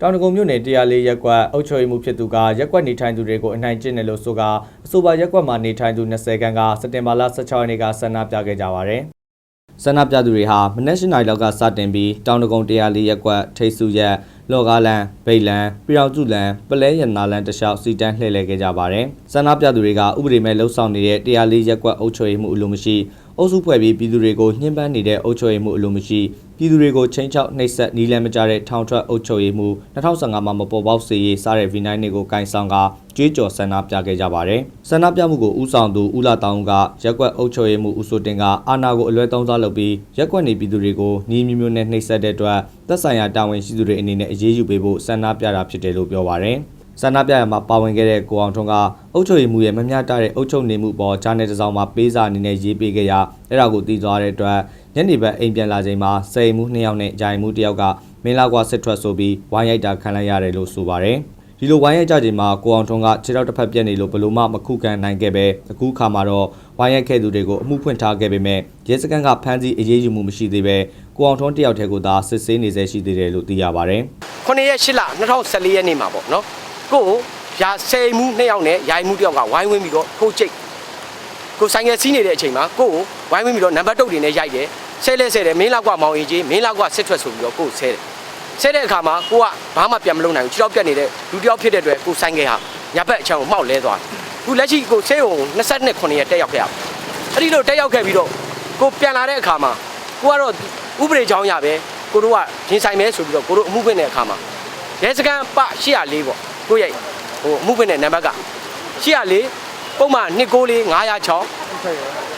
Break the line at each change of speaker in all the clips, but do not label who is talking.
တောင်တကုံမြို့နယ်တရားလေးရက်ကွက်အုပ်ချုပ်ရေးမှုဖြစ်သူကရက်ကွက်နေထိုင်သူတွေကိုအနိုင်ကျင့်တယ်လို့ဆိုကာအဆိုပါရက်ကွက်မှာနေထိုင်သူ20ခန်းကစက်တင်ဘာလ16ရက်နေ့ကဆန္ဒပြခဲ့ကြပါတယ်။ဆန္ဒပြသူတွေဟာမနက်၈နာရီလောက်ကစတင်ပြီးတောင်တကုံတရားလေးရက်ကွက်ထိတ်စုရက်လော်ကားလန်ဗိတ်လန်ပြည်အောင်စုလန်ပလဲရနာလန်တလျှောက်စီတန်းလှည့်လည်ခဲ့ကြပါတယ်။ဆန္ဒပြသူတွေကဥပဒေမဲ့လှုပ်ဆောင်နေတဲ့တရားလေးရက်ကွက်အုပ်ချုပ်ရေးမှုအလိုမရှိ အုပ်စုဖွဲ့ပြီးပြည်သူတွေကိုညှဉ်းပန်းနေတဲ့အုပ်ချုပ်ရေးမှုအလိုမရှိပြည်သူတွေကိုချင်းချောက်နှိပ်စက်နီးလန်းမကြတဲ့ထောင်ထွက်အုပ်ချုပ်ရေးမှု2015မှာမပေါ်ပေါက်စေရေးစားတဲ့ဗီနိုင်းတွေကိုကင်ဆောင်ကကြွေးကြော်ဆန္ဒပြခဲ့ကြပါတယ်။ဆန္ဒပြမှုကိုဥဆောင်သူဦးလာတောင်းကရက်ကွက်အုပ်ချုပ်ရေးမှုဦးစိုးတင်ကအာဏာကိုအလွဲသုံးစားလုပ်ပြီးရက်ကွက်နေပြည်သူတွေကိုနီးမျိုးမျိုးနဲ့နှိပ်စက်တဲ့အတွက်သက်ဆိုင်ရာတာဝန်ရှိသူတွေအနေနဲ့အရေးယူပေးဖို့ဆန္ဒပြတာဖြစ်တယ်လို့ပြောပါတယ်။ ဆန္ဒပြရမှာပါဝင်ခဲ့တဲ့ကိုအောင်ထွန်းကအုပ်ချုပ်ရေးမှုရဲ့မမျှတတဲ့အုပ်ချုပ်နေမှုပေါ်ဂျာနယ်တစ်စောင်မှာပေးစာအနေနဲ့ရေးပေးခဲ့ရအဲ့ဒါကိုတည်သွားတဲ့အတွက်ညနေဘက်အိမ်ပြန်လာချိန်မှာစိန်မှုနှစ်ယောက်နဲ့ဂျိုင်မှုတစ်ယောက်ကမင်းလာကွာစစ်ထွက်ဆိုပြီးဝိုင်းရိုက်တာခံလိုက်ရတယ်လို့ဆိုပါတယ်ဒီလိုဝိုင်းရိုက်ကြချိန်မှာကိုအောင်ထွန်းကခြေထောက်တစ်ဖက်ပြက်နေလို့ဘလို့မှမခုခံနိုင်ခဲ့ပဲအခုခါမှာတော့ဝိုင်းရိုက်ခဲ့သူတွေကိုအမှုဖွင့်ထားခဲ့ပေမဲ့ရဲစခန်းကဖမ်းဆီးအရေးယူမှုမရှိသေးပဲကိုအောင်ထွန်းတယောက်တည်းကိုသာစစ်ဆေးနေဆဲရှိသေးတယ်လို့သိရပါတယ်
9ရက်8လ2014ရက်နေ့မှာပေါ့နော် ကိုကိုရာဆယ်မှုနှစ်ယောက်နဲ့ရိုင်မှုတစ်ယောက်ကဝိုင်းဝန်းပြီးတော့ထိုးချိတ်ကိုဆိုင်ငယ်စီးနေတဲ့အချိန်မှာကိုကိုဝိုင်းဝန်းပြီးတော့နံပါတ်တုတ်တွေနဲ့ရိုက်တယ်ဆဲလဲဆဲတယ်မင်းလောက်ကွာမောင်ရင်ကြီးမင်းလောက်ကွာစစ်ထွက်ဆိုပြီးတော့ကိုကိုဆဲတယ်ဆဲတဲ့အခါမှာကိုကဘာမှပြန်မလုပ်နိုင်ဘူးခြေထောက်ပြတ်နေတဲ့လူတစ်ယောက်ဖြစ်တဲ့အတွက်ကိုဆိုင်ငယ်ဟာညာဘက်အချမ်းကိုမှောက်လဲသွားတယ်ခုလက်ရှိကိုဆဲုံ22 9ရက်တက်ရောက်ခဲ့ရအဲ့ဒီလိုတက်ရောက်ခဲ့ပြီးတော့ကိုပြန်လာတဲ့အခါမှာကိုကတော့ဥပဒေကြောင်းရပဲကိုတို့ကရင်ဆိုင်မဲဆိုပြီးတော့ကိုတို့အမှုဖွင့်တဲ့အခါမှာရဲစခန်းပ804ပေါ့ ကိုယ့်ရဲ့ဟိုအမှုဖွင့်တဲ့နံပါတ်က804ပုံမှန်294 906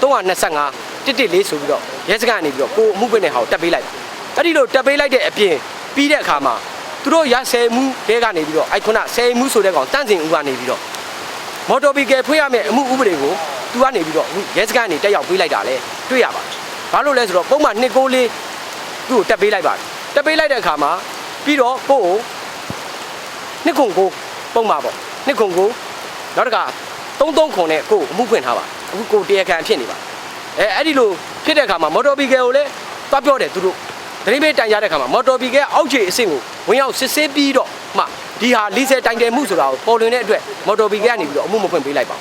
325 114ဆိုပြီးတော့ရဲစခန်းကနေပြီးတော့ကိုအမှုဖွင့်တဲ့ဟာကိုတက်ပေးလိုက်အဲ့ဒီလိုတက်ပေးလိုက်တဲ့အပြင်ပြီးတဲ့အခါမှာသူတို့ရဆယ်မှုတဲကနေပြီးတော့အဲ့ခုနဆယ်မှုဆိုတဲ့ကောင်တန့်စင်ဦးကနေပြီးတော့မော်တော်ဘီကယ်ဖွင့်ရမယ့်အမှုဥပဒေကိုသူကနေပြီးတော့အခုရဲစခန်းကနေတက်ရောက်ပေးလိုက်တာလေတွေ့ရပါတယ်ဘာလို့လဲဆိုတော့ပုံမှန်294သူ့ကိုတက်ပေးလိုက်ပါတယ်တက်ပေးလိုက်တဲ့အခါမှာပြီးတော့ကိုကိုနှစ်ခုကို ပုံမှာပေါ့နှစ်ခုကိုနောက်တစ်ခါ33ခုနဲ့ကိုကိုအမှုဖွင့်ထားပါအခုကိုတရားခံဖြစ်နေပါအဲအဲ့ဒီလိုဖြစ်တဲ့အခါမှာမော်တော်ဘီကယ်ကိုလည်းတွားပြောတယ်သူတို့တရင်ပေးတိုင်ကြတဲ့အခါမှာမော်တော်ဘီကယ်အောက်ခြေအဆင့်ကိုဝင်ရောက်စစ်ဆေးပြီးတော့မှဒီဟာလီဆယ်တိုင်တယ်မှုဆိုတာကိုပေါ်လွင်တဲ့အတွက်မော်တော်ဘီကယ်ကနေပြီးတော့အမှုမဖွင့်ပေးလိုက်ပါ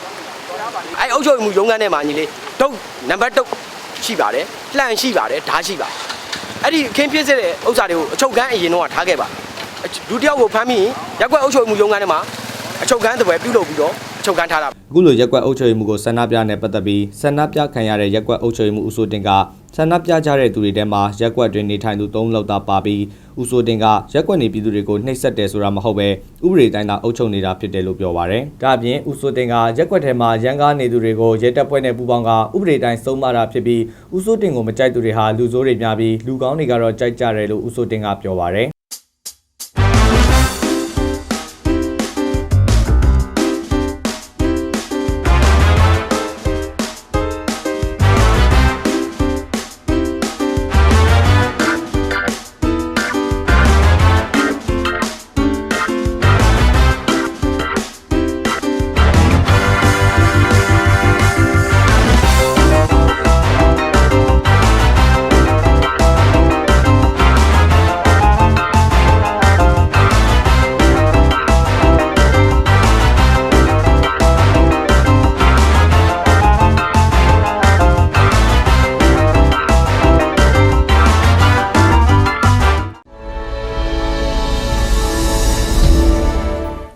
အဲအုပ်ချုပ်မှုရုံးခန်းထဲမှာညီလေးဒုတ်နံပါတ်ဒုတ်ရှိပါတယ်လှန်ရှိပါတယ်ဓာတ်ရှိပါတယ်အဲ့ဒီအခင်းဖြစ်စေတဲ့ဥစ္စာတွေကိုအချုပ်ကန်းအရင်တော့ထားခဲ့ပါ လူတစ်ယောက်ကိုဖမ်းပြီးရက်ွက်အုပ်ချုပ်မှုရုံးခန်းထဲမှာအချုပ်ကန်းတပွဲပြုလုပ်ပြီးတော့အချုပ်ကန်းထားတာ
အခုလိုရက်ကွက်အုပ်ချုပ်ရေးမှုကိုဆန္ဒပြနေပတ်သက်ပြီးဆန္ဒပြခံရတဲ့ရက်ကွက်အုပ်ချုပ်ရေးမှုဦးစိုးတင်ကဆန္ဒပြကြတဲ့သူတွေထဲမှာရက်ကွက်တွင်နေထိုင်သူ၃လောက်သာပါပြီးဦးစိုးတင်ကရက်ကွက်နေပြည်သူတွေကိုနှိပ်စက်တယ်ဆိုတာမဟုတ်ပဲဥပဒေတိုင်းသာအုပ်ချုပ်နေတာဖြစ်တယ်လို့ပြောပါရယ်။ဒါအပြင်ဦးစိုးတင်ကရက်ကွက်ထဲမှာရန်ကားနေသူတွေကိုရဲတပ်ဖွဲ့နဲ့ပူးပေါင်းကဥပဒေတိုင်းဆုံးမတာဖြစ်ပြီးဦးစိုးတင်ကိုမကြိုက်သူတွေဟာလူဆိုးတွေများပြီးလူကောင်းတွေကတော့ကြိုက်ကြတယ်လို့ဦးစိုးတင်ကပြောပါရယ်